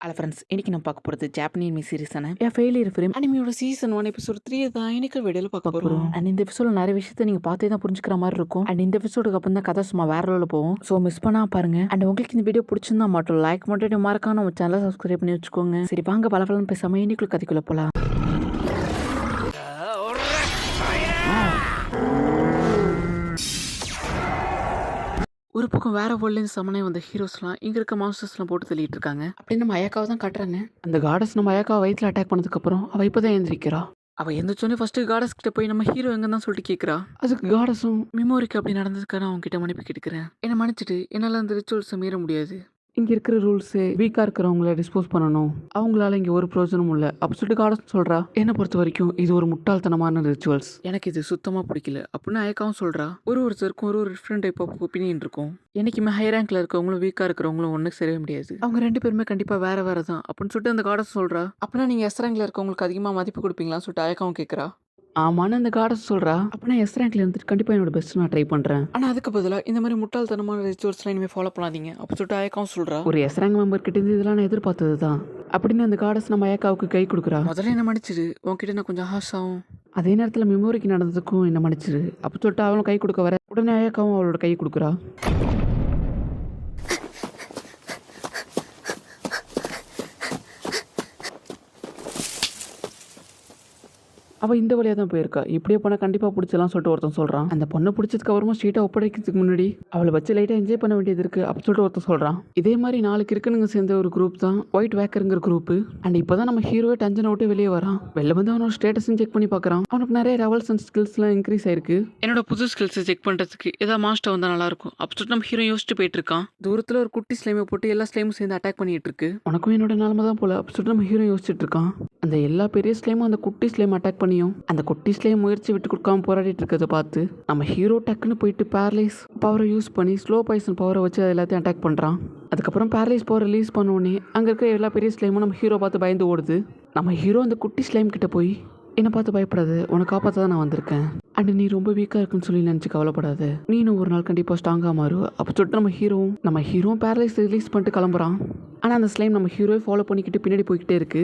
Hello friends இன்னைக்கு நம்ம பார்க்க போகிறது ஜாப்பனீஸ் சீரிஸான என் ஃபெயிலியர் ஃபிலிம் அனிமியோட சீசன் ஒன் எபிசோட் த்ரீ தான் இன்னைக்கு வீடியோவில் பார்க்க போகிறோம் அண்ட் இந்த எபிசோட நிறைய விஷயத்த நீங்கள் பார்த்தே தான் புரிஞ்சுக்கிற மாதிரி இருக்கும். அண்ட் இந்த எபிசோடுக்கு அப்புறம் தான் கதை சும்மா வேற லெவலில் போகும். ஸோ மிஸ் பண்ணா பாருங்க. அண்ட் உங்களுக்கு இந்த வீடியோ பிடிச்சிருந்தா மட்டும் லைக் மட்டும் மறக்காம நம்ம சேனலை சப்ஸ்கிரைப் பண்ணி வச்சுக்கோங்க. சரி வாங்க பல பலன் பேசாம இன்னைக்குள்ள கதைக்குள்ள போகலாம் ஒரு பக்கம் வேற வேர்ல்ட்லேருந்து சமனே வந்த ஹீரோஸ்லாம் இங்கே இருக்க மாஸ்டர்ஸ்லாம் போட்டு தள்ளிட்டு இருக்காங்க அப்படின்னு நம்ம அயக்காவை தான் காட்டுறாங்க அந்த காடஸ் நம்ம அயக்காவை வயிற்றுல அட்டாக் பண்ணதுக்கப்புறம் அவள் இப்போ தான் எழுந்திரிக்கிறா. அவள் எந்திரிச்சோடனே ஃபர்ஸ்ட் காடஸ் கிட்ட போய் நம்ம ஹீரோ எங்க தான் சொல்லிட்டு கேட்குறா அதுக்கு காடஸும் மெமோரிக்கு அப்படி நடந்ததுக்காக அவங்க கிட்ட மன்னிப்பு கேட்கிறேன் என்னை மன்னிச்சிட்டு என்னால் அந்த ரிச்சுவல்ஸை மீற முடியாது. இங்கே இருக்கிற ரூல்ஸு வீக்காக இருக்கிறவங்கள டிஸ்போஸ் பண்ணணும். அவங்களால இங்கே ஒரு பிரயோஜனமும் இல்லை. அப்படின்னு சொல்லிட்டு சொல்கிறா என்னை பொறுத்த வரைக்கும் இது ஒரு முட்டாள்தனமான ரிச்சுவல்ஸ் எனக்கு இது சுத்தமாக பிடிக்கல. அப்படின்னு அயக்காவும் சொல்கிறா ஒரு ஒருத்தருக்கும் ஒரு ஒரு டிஃப்ரெண்ட் டைப் ஆஃப் ஒப்பீனியன் இருக்கும். என்னைக்குமே ஹை ரேங்க்ல இருக்கவங்களும் வீக்காக இருக்கிறவங்களும் ஒன்றுக்கு சேரவே முடியாது. அவங்க ரெண்டு பேருமே கண்டிப்பாக வேற வேற தான் அப்படின்னு சொல்லிட்டு அந்த காடஸ் சொல்கிறா அப்படின்னா நீங்கள் எஸ் ரேங்க்ல இருக்கவங்களுக்கு அதிகமாக மதிப்பு கொடுப்பீங்களான்னு சொல்லிட்டு அயக்காவும் கேட்குறா ஆமான்னு அந்த காடஸ் சொல்கிறா அப்போ நான் எஸ் ரேங்க்ல இருந்துட்டு கண்டிப்பாக என்னோட பெஸ்ட் நான் ட்ரை பண்ணுறேன் ஆனால் அதுக்கு பதிலாக இந்த மாதிரி முட்டாள்தனமான ரிச்சுவல்ஸ்லாம் இனிமேல் ஃபாலோ பண்ணாதீங்க. அப்போ சொல்லிட்டு அயக்காவும் சொல்கிறா ஒரு எஸ் ரேங்க் மெம்பர் கிட்ட இருந்து இதெல்லாம் நான் எதிர்பார்த்தது தான் அப்படின்னு அந்த காடஸ் நம்ம அயக்காவுக்கு கை கொடுக்குறா. முதல்ல என்ன மன்னிச்சிடு. உன்கிட்ட நான் கொஞ்சம் ஹாஷாவும் அதே நேரத்தில் மெமோரிக்கு நடந்ததுக்கும் என்ன மன்னிச்சிரு அப்போ சொல்லிட்டு அவளும் கை கொடுக்க வர உடனே அயக்காவும் அவளோட கை கொடுக்குறா. அவள் இந்த வழியாக தான் போயிருக்கா. இப்படியே போனால் கண்டிப்பாக பிடிச்சலாம் சொல்லிட்டு ஒருத்தன் சொல்கிறான் அந்த பொண்ணை பிடிச்சதுக்கு அப்புறமா ஸ்ட்ரீட்டாக ஒப்படைக்கிறதுக்கு முன்னாடி அவளை வச்சு லைட்டாக என்ஜாய் பண்ண வேண்டியது இருக்குது அப்படி சொல்லிட்டு ஒருத்தன் சொல்கிறான் இதே மாதிரி நாளைக்கு இருக்குனுங்க சேர்ந்த ஒரு குரூப் தான் ஒயிட் வேக்கருங்கிற குரூப் அண்ட் இப்போ தான் நம்ம ஹீரோவே டென்ஷனை விட்டு வெளியே வரான். வெளில வந்து அவனோட ஸ்டேட்டஸும் செக் பண்ணி பார்க்குறான். அவனுக்கு நிறைய லெவல்ஸ் அண்ட் ஸ்கில்ஸ்லாம் இன்க்ரீஸ் ஆயிருக்கு. என்னோட புது ஸ்கில்ஸை செக் பண்ணுறதுக்கு ஏதாவது மாஸ்டர் வந்தால் நல்லாயிருக்கும் அப்படி சொல்லிட்டு நம்ம ஹீரோ யோசிச்சுட்டு போயிட்டு இருக்கான் தூரத்தில் ஒரு குட்டி ஸ்லைமை போட்டு எல்லா ஸ்லைமும் சேர்ந்து அட்டாக் பண்ணிட்டு இருக்கு. உனக்கும் என்னோட நிலமை தான் போல அப்படி சொல்லிட்டு நம்ம ஹீரோ யோசிச்சுட்டு இருக்கான். அந்த எல்லா பெரிய ஸ்லைமும் அந்த குட்டி ஸ்லைம் அட்டாக் பண்ணியும். அந்த குட்டி முயற்சி விட்டு கொடுக்காம போராடிட்டு இருக்கிறத பார்த்து நம்ம ஹீரோ டக்குன்னு போயிட்டு பேரலைஸ் பவரை யூஸ் பண்ணி ஸ்லோ பாய்சன் பவரை வச்சு அது எல்லாத்தையும் அட்டாக் பண்ணுறான் அதுக்கப்புறம் பேரலைஸ் பவர் ரிலீஸ் பண்ண உடனே அங்கே இருக்க எல்லா பெரிய ஸ்லைமும் நம்ம ஹீரோ பார்த்து பயந்து ஓடுது. நம்ம ஹீரோ அந்த குட்டி ஸ்லைம் கிட்ட போய் என்னை பார்த்து பயப்படாது உன்னை காப்பாற்ற தான் நான் வந்திருக்கேன். அண்ட் நீ ரொம்ப வீக்காக இருக்குன்னு சொல்லி நினச்சி கவலைப்படாது. நீனும் ஒரு நாள் கண்டிப்பாக ஸ்ட்ராங்காக மாறும் அப்போ சொல்லிட்டு நம்ம ஹீரோவும் நம்ம ஹீரோவும் பேரலைஸ் ரிலீஸ் பண்ணிட்டு கிளம்புறான். ஆனால் அந்த ஸ்லைம் நம்ம ஹீரோவை ஃபாலோ பண்ணிக்கிட்டு பின்னாடி போய்கிட்டே இருக்கு.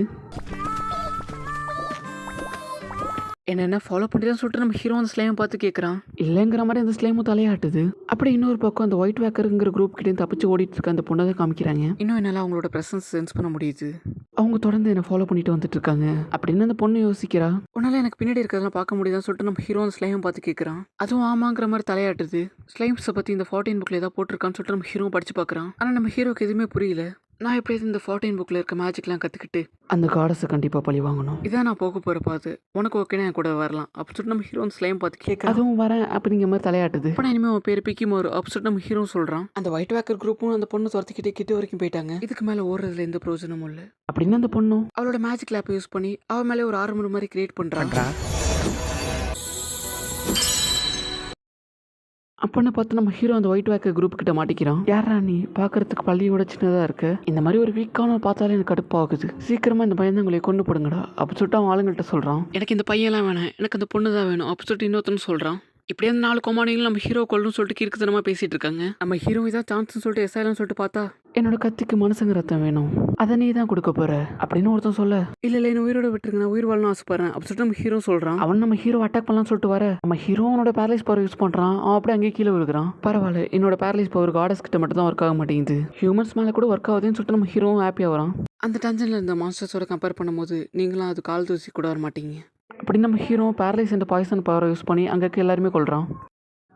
என்னென்ன ஃபாலோ பண்ணிதான் சொல்லிட்டு நம்ம ஹீரோ அந்த ஸ்லைமை பார்த்து கேட்குறான் இல்லைங்கிற மாதிரி அந்த ஸ்லைமும் தலையாட்டுது. அப்படி இன்னொரு பக்கம் அந்த ஒயிட் வேக்கருங்கிற குரூப் கிட்டே தப்பிச்சு ஓடிட்டு இருக்க அந்த பொண்ணை தான் காமிக்கிறாங்க. இன்னும் என்னால் அவங்களோட ப்ரெசன்ஸ் சென்ஸ் பண்ண முடியுது. அவங்க தொடர்ந்து என்னை ஃபாலோ பண்ணிட்டு வந்துட்டு இருக்காங்க. அப்படின்னு அந்த பொண்ணு யோசிக்கிறா. உன்னால எனக்கு பின்னாடி இருக்கிறதெல்லாம் பார்க்க முடியுதான்னு சொல்லிட்டு நம்ம ஹீரோ அந்த ஸ்லைமை பார்த்து கேட்குறான் அதுவும் ஆமாங்கிற மாதிரி தலையாட்டுது. ஸ்லைம்ஸை பற்றி இந்த ஃபார்ட்டின் புக்கில் ஏதாவது போட்டிருக்கான்னு சொல்லிட்டு நம்ம ஹீரோ படிச்சு பார்க்குறான். ஆனால் நம்ம ஹீரோக்கு எதுவுமே புரியல. நான் எப்படியாவது இந்த ஃபார்ட்டின் புக்கில் இருக்க மேஜிக்லாம் கற்றுக்கிட்டு அந்த காடஸை கண்டிப்பாக பழி வாங்கணும். இதான் நான் போக போகிற பார்த்து உனக்கு ஓகேனா என் கூட வரலாம். அப்படி சொல்லிட்டு நம்ம ஹீரோ ஸ்லைம் பார்த்து கேட்க அதுவும் வரேன் அப்படிங்கிற மாதிரி தலையாட்டுது. இப்போ இனிமேல் அவன் பேர் பிக்கி மோர் அப்படி சொல்லிட்டு நம்ம ஹீரோ சொல்கிறான் அந்த ஒயிட் வேக்கர் குரூப்பும் அந்த பொண்ணு துரத்திக்கிட்டே கிட்ட வரைக்கும் போயிட்டாங்க. இதுக்கு மேலே ஓடுறதுல எந்த பிரயோஜனமும் இல்லை. அப்படின்னு அந்த பொண்ணும் அவளோட மேஜிக் லேப்பை யூஸ் பண்ணி அவன் மேலே ஒரு ஆறு மாதிரி கிரியேட் பண்ணுறாங்க அப்பன்னு பார்த்து நம்ம ஹீரோ அந்த ஒயிட் வேக்கர் குரூப் கிட்ட மாட்டிக்கிறான். யாரா நீ? பார்க்கறதுக்கு பள்ளியோட சின்னதாக இருக்கு. இந்த மாதிரி ஒரு வீக்கான பார்த்தாலே எனக்கு கடுப்பாகுது. சீக்கிரமா இந்த பையன் உங்களை கொண்டு போடுங்கடா. அப்படி சொல்லிட்டு அவன் ஆளுங்கள்ட்ட சொல்றான். எனக்கு இந்த பையன்லாம் வேணாம். எனக்கு அந்த பொண்ணு தான் வேணும். அப்படி சொல்லிட்டு இன்னொருத்தன் சொல்றான். இப்படியே நாலு கோமானிகளும் நம்ம ஹீரோ கொள்ளணும் சொல்லிட்டு கிறுக்குத்தனமா பேசிட்டு இருக்காங்க. நம்ம ஹீரோ இதான் சான்ஸ்னு சொல்லிட்டு எஸ்ஐலாம் சொல்லிட்டு பார்த்தா என்னோட கத்திக்கு மனசுங்க ரத்தம் வேணும். அதை நீ தான் கொடுக்க போற அப்படின்னு ஒருத்தன் சொல்ல. இல்ல இல்ல என்ன உயிரோட விட்டுருங்க நான் உயிர் வாழணும் ஆசைப்படுறேன் அப்படி சொல்லிட்டு நம்ம ஹீரோ சொல்றான். அவன் நம்ம ஹீரோ அட்டாக் பண்ணலாம்னு சொல்லிட்டு வர. நம்ம ஹீரோ அவனோட பேரலைஸ் பவர் யூஸ் பண்றான். அவன் அப்படியே அங்கேயே கீழே விழுகிறான். பரவாயில்ல என்னோட பேரலைஸ் பவர் காடஸ் கிட்ட மட்டும் தான் ஒர்க் ஆக மாட்டேங்குது. ஹியூமன்ஸ் மேல கூட ஒர்க் ஆகுதுன்னு சொல்லிட்டு நம்ம ஹீரோவும் ஹாப்பியா வரான் அந்த டென்ஷன்ல இருந்த மாஸ்டர்ஸோட கம்பேர் பண்ணும்போது நீங்களும் அது கால் தூசி கூட வர மாட்டீங்க. அப்படி நம்ம ஹீரோ பேரலைஸ் அண்ட் பாய்சன் பவரை யூஸ் பண்ணி அங்கே எல்லாருமே கொள்றான்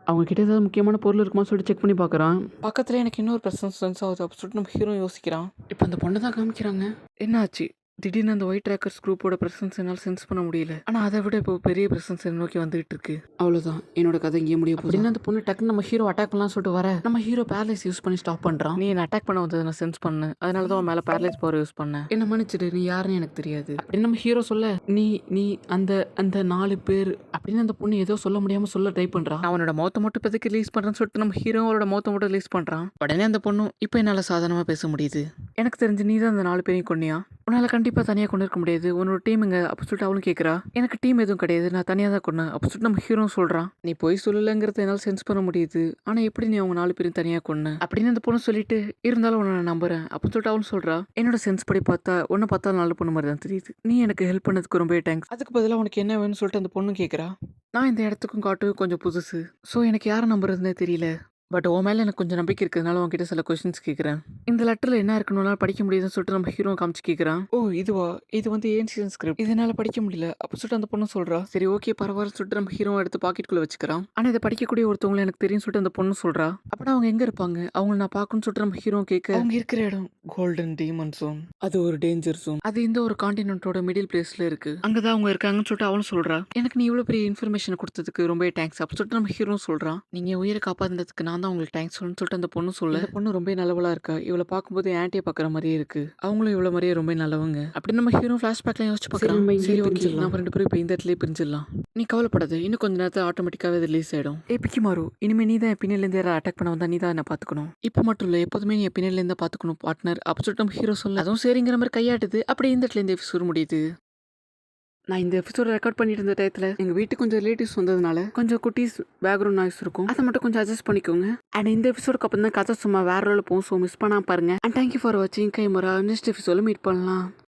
அவங்க கிட்ட ஏதாவது முக்கியமான பொருள் இருக்குமா சொல்லிட்டு செக் பண்ணி பார்க்குறான். பக்கத்தில் எனக்கு இன்னொரு பிரசன்ஸ் சென்ஸ் ஆகுது. அப்படி சொல்லிட்டு நம்ம ஹீரோ யோசிக்கிறான். இப்போ அந்த பொண்ணை தான் காமிக்கிறாங்க. என்னாச்சு? திடீர்னு அந்த ஒயிட் ட்ராக்கர்ஸ் குரூப்போட பிரசன்ஸ் என்னால் சென்ஸ் பண்ண முடியல. ஆனால் அதை விட இப்போ பெரிய பிரசன்ஸ் என்ன நோக்கி வந்துகிட்டு இருக்கு. அவ்வளோதான் என்னோட கதை இங்கே முடிய போகுது. அந்த பொண்ணு டக்குன்னு நம்ம ஹீரோ அட்டாக் பண்ணலாம் சொல்லிட்டு வர. நம்ம ஹீரோ பேரலைஸ் யூஸ் பண்ணி ஸ்டாப் பண்ணுறான் நீ என்ன அட்டாக் பண்ண வந்ததை நான் சென்ஸ் பண்ணேன். அதனால தான் மேலே பேரலைஸ் பவர் யூஸ் பண்ணேன். என்ன மன்னிச்சிடு நீ யாருன்னு எனக்கு தெரியாது. அப்படின்னு நம்ம ஹீரோ சொல்ல. நீ நீ அந்த அந்த நாலு பேர் அப்படின்னு அந்த பொண்ணு ஏதோ சொல்ல முடியாம சொல்ல ட்ரை பண்றான் அவனோட மௌத்த மட்டும் இப்போதைக்கு ரிலீஸ் பண்றேன்னு சொல்லிட்டு நம்ம ஹீரோ அவரோட மௌத்த மட்டும் ரிலீஸ் பண்றான். உடனே அந்த பொண்ணு இப்போ என்னால சாதாரணமா பேச முடியுது? எனக்கு தெரிஞ்சு நீ தான் அந்த நாலு பேரையும் கொன்னியா? உன்னால் கண்டிப்பாக தனியாக கொண்டு இருக்க முடியாது. உன்னோட டீமுங்க அப்போ சொல்லிட்டு அவளும் கேட்குறா எனக்கு டீம் எதுவும் கிடையாது. நான் தனியாக தான் கொண்டேன். அப்போ சொல்லிட்டு நம்ம ஹீரோ சொல்கிறான் நீ போய் சொல்லலைங்கிறத என்னால் சென்ஸ் பண்ண முடியுது. ஆனால் எப்படி நீ அவங்க நாலு பேரும் தனியாக கொண்டு அப்படின்னு அந்த பொண்ணு சொல்லிட்டு இருந்தாலும் உன்னை நான் நம்புறேன். அப்போ சொல்லிட்டு அவளும் சொல்கிறா என்னோட சென்ஸ் படி பார்த்தா உன்னை பார்த்தா நல்ல பொண்ணு மாதிரி தான் தெரியுது. நீ எனக்கு ஹெல்ப் பண்ணதுக்கு ரொம்ப தேங்க்ஸ் அதுக்கு பதிலாக உனக்கு என்ன வேணும்னு சொல்லிட்டு அந்த பொண்ணு கேட்குறா நான் இந்த இடத்துக்கும் காட்டு கொஞ்சம் புதுசு. ஸோ எனக்கு யாரை நம்புறதுனே தெரியல. பட் உன் மேலே எனக்கு கொஞ்சம் நம்பிக்கை இருக்கிறதுனால உன்கிட்ட சில கொஸ்டின்ஸ் கேட்குறேன் இந்த லெட்டரில் என்ன இருக்குன்னு படிக்க முடியுதுன்னு சொல்லிட்டு நம்ம ஹீரோ காமிச்சு கேட்குறான் ஓ இதுவா? இது வந்து ஏன்சியன் ஸ்கிரிப்ட் இதனால படிக்க முடியல. அப்போ சொல்லிட்டு அந்த பொண்ணு சொல்கிறா சரி ஓகே பரவாயில்ல சொல்லிட்டு நம்ம ஹீரோ எடுத்து பாக்கெட்டுக்குள்ளே வச்சுக்கிறான். ஆனால் இதை படிக்கக்கூடிய ஒருத்தவங்களை எனக்கு தெரியும் சொல்லிட்டு அந்த பொண்ணு சொல்கிறா அப்படின்னா அவங்க எங்கே இருப்பாங்க? அவங்கள நான் பார்க்கணும்னு சொல்லிட்டு நம்ம ஹீரோ கேட்க அவங்க இருக்கிற இடம். கோல்டன் டீமன் ஜோன் அது ஒரு டேஞ்சர் ஜோன் அது இந்த ஒரு காண்டினென்ட்டோட மிடில் பிளேஸ்ல இருக்கு. அங்கே தான் அவங்க இருக்காங்கன்னு சொல்லிட்டு அவளும் சொல்றா. எனக்கு நீ இவ்வளோ பெரிய இன்ஃபர்மேஷன் கொடுத்ததுக்கு ரொம்ப தேங்க்ஸ் அப்படி சொல்லிட்டு நம்ம ஹீரோ சொல்றான். நீங்க என் உயிரை காப்பாந்ததுக்கு நான் தான் உங்களுக்கு தேங்க்ஸ் சொல்லணும்னு சொல்லிட்டு அந்த பொண்ணு சொல்ல. அந்த பொண்ணு ரொம்ப நல்லவளா இருக்கா. இவளை பார்க்கும்போது ஆன்ட்டியை பார்க்குற மாதிரியே இருக்கு. அவங்களும் இவ்வளோ மாதிரியே ரொம்ப நல்லவங்க. அப்படி நம்ம ஹீரோ ஃபிளாஷ்பேக்ல யோசிச்சு இங்கேயே சரி ஓகே. நம்ம ரெண்டு பேரும் இப்போ இந்த இடத்துல பிரிஞ்சிடலாம். நீ கவலைப்படாத. இன்னும் கொஞ்ச நேரத்தில் ஆட்டோமேட்டிக்காவே ரிலீஸ் ஆயிடும். ஏ பிக்கி மாறு இனிமே நீ தான் என் பின்னாலேருந்து யாராவது அட்டாக் பண்ண வந்தா நீ தான் என்ன பார்த்துக்கணும். இப்போ மட்டும் இல்லை எப்போதுமே நீ என் பின்னாலேருந்து பார்த்துக்கணும் பார்ட்னர் அப்போ சொல்லிட்டு நம்ம ஹீரோ சொல்ல. அதுவும் சரிங்கிற மாதிரி கையாட்டுது. அப்படியே இந்த இடத்துல இந்த எபிசோட் முடியுது நான் இந்த எபிசோட் ரெக்கார்ட் பண்ணிட்டு இருந்த டயத்தில் எங்கள் வீட்டுக்கு கொஞ்சம் ரிலேட்டிவ்ஸ் வந்ததுனால கொஞ்சம் குட்டீஸ் பேக்ரவுண்ட் நாய்ஸ் இருக்கும். அதை மட்டும் கொஞ்சம் அட்ஜஸ்ட் பண்ணிக்கோங்க. அண்ட் இந்த எபிசோடுக்கு அப்புறம் தான் கதை சும்மா வேற ரோல போகும். ஸோ மிஸ் பண்ணாமல் பாருங்க. அண்ட் தேங்க்யூ ஃபார் வாட்சிங் கைமரா நெக்ஸ்ட் எபிசோட மீட் பண்ணலாம்.